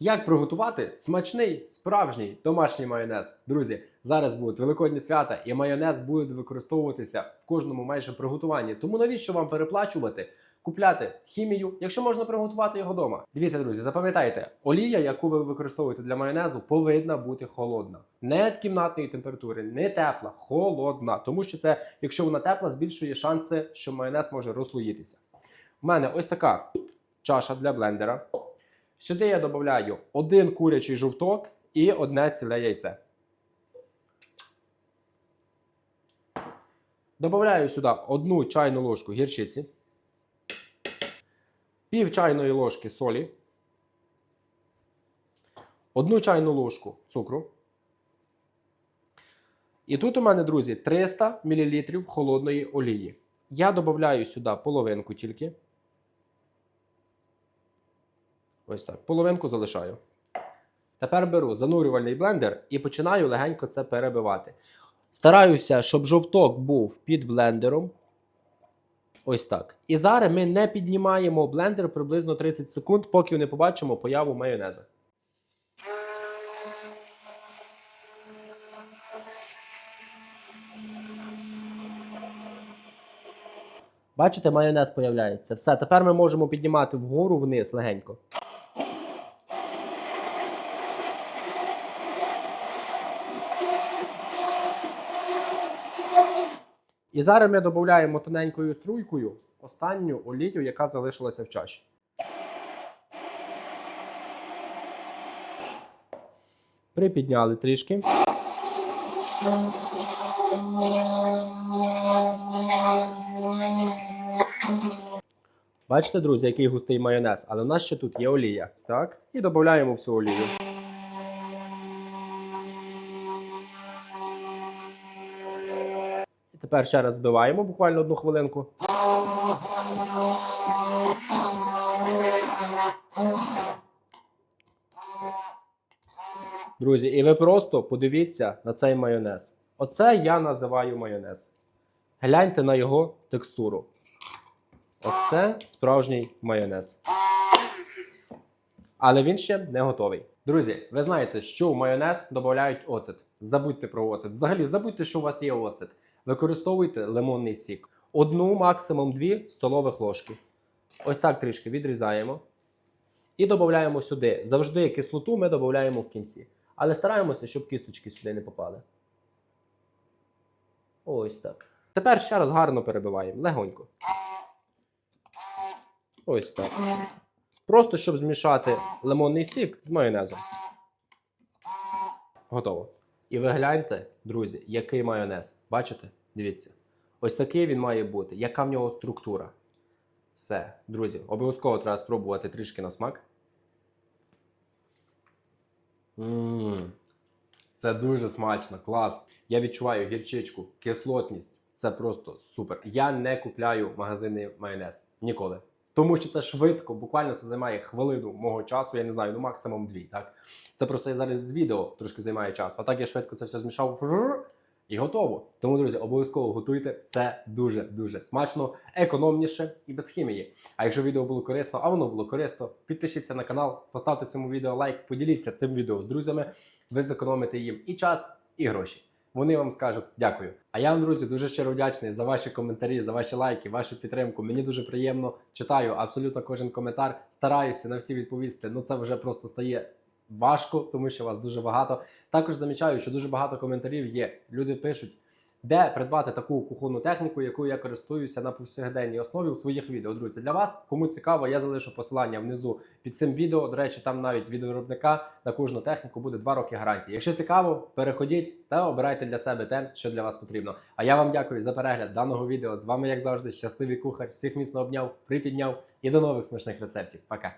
Як приготувати смачний справжній домашній майонез? Друзі, зараз будуть великодні свята, і майонез буде використовуватися в кожному майже приготуванні. Тому навіщо вам переплачувати, купляти хімію, якщо можна приготувати його вдома? Дивіться, друзі, запам'ятайте, олія, яку ви використовуєте для майонезу, повинна бути холодна, не кімнатної температури, не тепла, холодна. Тому що це, якщо вона тепла, збільшує шанси, що майонез може розслоїтися. У мене ось така чаша для блендера. Сюди я додаю один курячий жовток і одне ціле яйце. Добавляю сюди одну чайну ложку гірчиці, пів чайної ложки солі, одну чайну ложку цукру. І тут у мене, друзі, 300 мл холодної олії. Я додаю сюди половинку тільки. Ось так. Половинку залишаю. Тепер беру занурювальний блендер і починаю легенько це перебивати. Стараюся, щоб жовток був під блендером. Ось так. І зараз ми не піднімаємо блендер приблизно 30 секунд, поки не побачимо появу майонеза. Бачите, майонез появляється. Все, тепер ми можемо піднімати вгору вниз легенько. І зараз ми додаємо тоненькою струйкою останню олію, яка залишилася в чаші. Припідняли трішки. Бачите, друзі, який густий майонез, але у нас ще тут є олія. Так, і додаємо всю олію. Тепер ще раз збиваємо буквально одну хвилинку. Друзі, і ви просто подивіться на цей майонез. Оце я називаю майонез. Гляньте на його текстуру. Оце справжній майонез. Але він ще не готовий. Друзі, ви знаєте, що в майонез додають оцет. Забудьте про оцет. Взагалі, забудьте, що у вас є оцет. Використовуйте лимонний сік. Одну, максимум дві столових ложки. Ось так трішки відрізаємо. І додаємо сюди. Завжди кислоту ми додаємо в кінці. Але стараємося, щоб кісточки сюди не попали. Ось так. Тепер ще раз гарно перебиваємо. Легонько. Ось так. Просто щоб змішати лимонний сік з майонезом. Готово. І ви гляньте, друзі, який майонез. Бачите? Дивіться. Ось такий він має бути. Яка в нього структура? Все, друзі, обов'язково треба спробувати трішки на смак. Ммм. Це дуже смачно, клас. Я відчуваю гірчичку, кислотність. Це просто супер. Я не купляю магазини майонез ніколи. Тому що це швидко, буквально це займає хвилину мого часу, я не знаю, ну максимум дві. Так? Це просто я зараз з відео трошки займає часу. А так я швидко це все змішав і готово. Тому, друзі, обов'язково готуйте. Це дуже-дуже смачно, економніше і без хімії. А якщо відео було корисно, а воно було корисно, підпишіться на канал, поставте цьому відео лайк, поділіться цим відео з друзями. Ви зекономите їм і час, і гроші. Вони вам скажуть дякую. А я вам, друзі, дуже щиро вдячний за ваші коментарі, за ваші лайки, вашу підтримку. Мені дуже приємно читаю абсолютно кожен коментар. Стараюся на всі відповісти. Ну це вже просто стає важко, тому що вас дуже багато. Також замічаю, що дуже багато коментарів є. Люди пишуть, де придбати таку кухонну техніку, яку я користуюся на повсякденній основі у своїх відео. Друзі, для вас, кому цікаво, я залишу посилання внизу під цим відео. До речі, там навіть від виробника на кожну техніку буде 2 роки гарантії. Якщо цікаво, переходіть та обирайте для себе те, що для вас потрібно. А я вам дякую за перегляд даного відео. З вами, як завжди, щасливий кухар. Всіх міцно обняв, припідняв і до нових смачних рецептів. Пока.